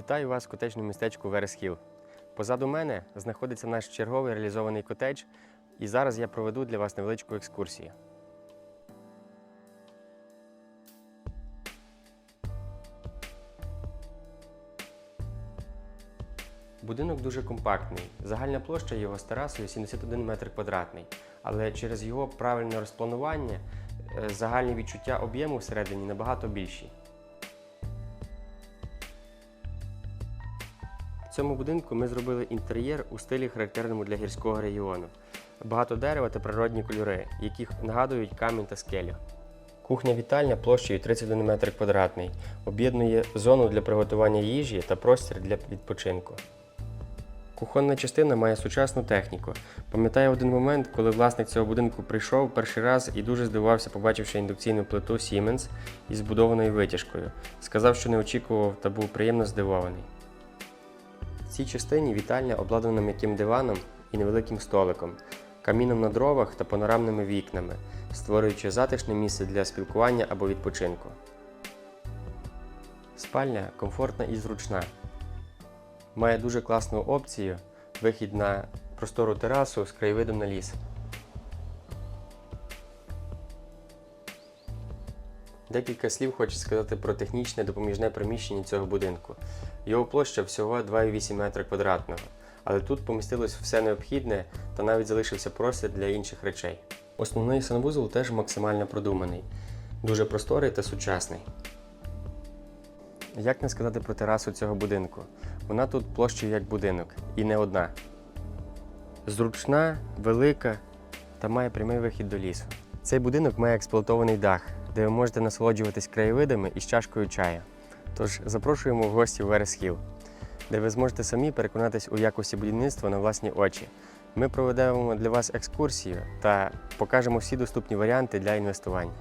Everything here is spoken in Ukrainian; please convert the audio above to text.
Вітаю вас в котеджному містечку Вересхіл. Позаду мене знаходиться наш черговий реалізований котедж, і зараз я проведу для вас невеличку екскурсію. Будинок дуже компактний. Загальна площа його з терасою 71 метр квадратний, але через його правильне розпланування е, загальні відчуття об'єму всередині набагато більші. В цьому будинку ми зробили інтер'єр у стилі характерному для гірського регіону. Багато дерева та природні кольори, які нагадують камінь та скелю. Кухня-вітальня площею 31 метр квадратний об'єднує зону для приготування їжі та простір для відпочинку. Кухонна частина має сучасну техніку. Пам'ятаю один момент, коли власник цього будинку прийшов перший раз і дуже здивувався, побачивши індукційну плиту Siemens із збудованою витяжкою. Сказав, що не очікував та був приємно здивований. В цій частині вітальня обладнана м'яким диваном і невеликим столиком, каміном на дровах та панорамними вікнами, створюючи затишне місце для спілкування або відпочинку. Спальня комфортна і зручна. Має дуже класну опцію вихід на простору терасу з краєвидом на ліс. Декілька слів хочу сказати про технічне допоміжне приміщення цього будинку. Його площа всього 2,8 метра квадратного, але тут помістилось все необхідне та навіть залишився простір для інших речей. Основний санвузол теж максимально продуманий, дуже просторий та сучасний. Як не сказати про терасу цього будинку? Вона тут площею як будинок, і не одна. Зручна, велика та має прямий вихід до лісу. Цей будинок має експлуатований дах, де ви можете насолоджуватись краєвидами із чашкою чаю. Тож запрошуємо в гості в Вересхіл, де ви зможете самі переконатись у якості будівництва на власні очі. Ми проведемо для вас екскурсію та покажемо всі доступні варіанти для інвестування.